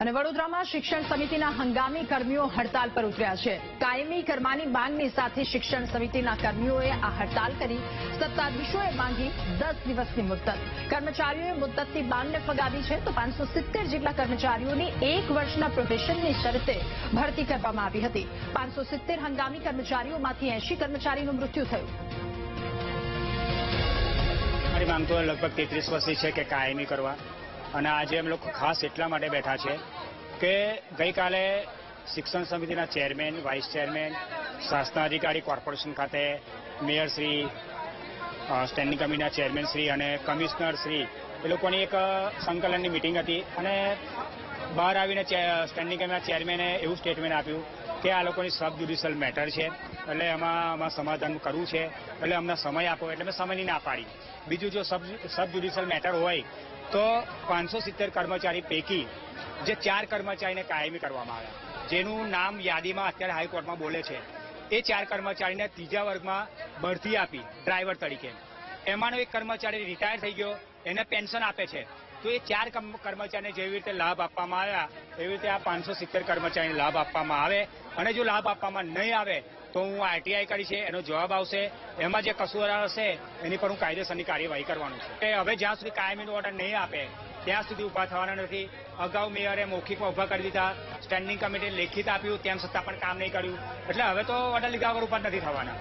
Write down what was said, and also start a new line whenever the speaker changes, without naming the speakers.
અને વડોદરામાં શિક્ષણ સમિતિના હંગામી કર્મીઓ હડતાલ પર ઉતર્યા છે. કાયમી કરવાની માંગની સાથે શિક્ષણ સમિતિના કર્મીઓએ આ હડતાલ કરી. સત્તાધીશોએ માંગી દસ દિવસની મુદત. કર્મચારીઓએ મુદતની માંગને ફગાવી છે તો પાંચસો જેટલા કર્મચારીઓની એક વર્ષના પ્રોબેશનની શરતે ભરતી કરવામાં આવી હતી. પાંચસો હંગામી કર્મચારીઓમાંથી એંશી કર્મચારીનું મૃત્યુ થયું.
મારી માંગ તો લગભગ તેત્રીસ વર્ષની છે કે કાયમી કરવા. અને આજે અમે લોકો ખાસ એટલા માટે બેઠા છે કે ગઈકાલે શિક્ષણ સમિતિના ચેરમેન, વાઇસ ચેરમેન શાસનાધિકારી કોર્પોરેશન ખાતે મેયરશ્રી શ્રી સ્ટેન્ડિંગ કમિટીના ચેરમેન શ્રી અને કમિશનર શ્રી એ લોકોની એક સંકલનની મિટિંગ હતી અને બહાર આવીને સ્ટેન્ડિંગ કમિટીના ચેરમેને એવું સ્ટેટમેન્ટ આપ્યું કે આ લોકોની સબ જ્યુડિશિયલ મેટર છે, એટલે એમાં અમારે સમાધાન કરવું છે, એટલે અમને સમય આપો, એટલે મેં સમયની ના પાડી. બીજું જો સબ સબ જ્યુડિશિયલ મેટર હોય, તો પાંચસો સિત્તેર કર્મચારી પૈકી જે ચાર કર્મચારીને કાયમી કરવામાં આવ્યા, જેનું નામ યાદીમાં અત્યારે હાઈકોર્ટમાં બોલે છે, એ ચાર કર્મચારીને ત્રીજા વર્ગમાં બઢતી આપી ડ્રાઈવર તરીકે. એમાંનો એક કર્મચારી રિટાયર થઈ ગયો, એને પેન્શન આપે છે. તો એ ચાર કર્મચારીને જેવી રીતે લાભ આપવામાં આવ્યા, એવી રીતે આ પાંચસો સિત્તેર કર્મચારીને લાભ આપવામાં આવે. અને જો લાભ આપવામાં નહીં આવે, તો હું આરટીઆઈ કરી છે એનો જવાબ આવશે. એમાં જે કસૂરવાર હશે, એની પર હું કાયદેસરની કાર્યવાહી કરવાનું છે. હવે જ્યાં સુધી કાયમીનો ઓર્ડર નહીં આપે, ત્યાં સુધી ઊભા થવાના નથી. અગાઉ મેયરે મૌખિકમાં ઊભા કરી દીધા. સ્ટેન્ડિંગ કમિટીએ લેખિત આપ્યું, તેમ છતાં પણ કામ નહીં કર્યું. એટલે હવે તો ઓર્ડર લીધા વગર ઊભા નથી થવાના.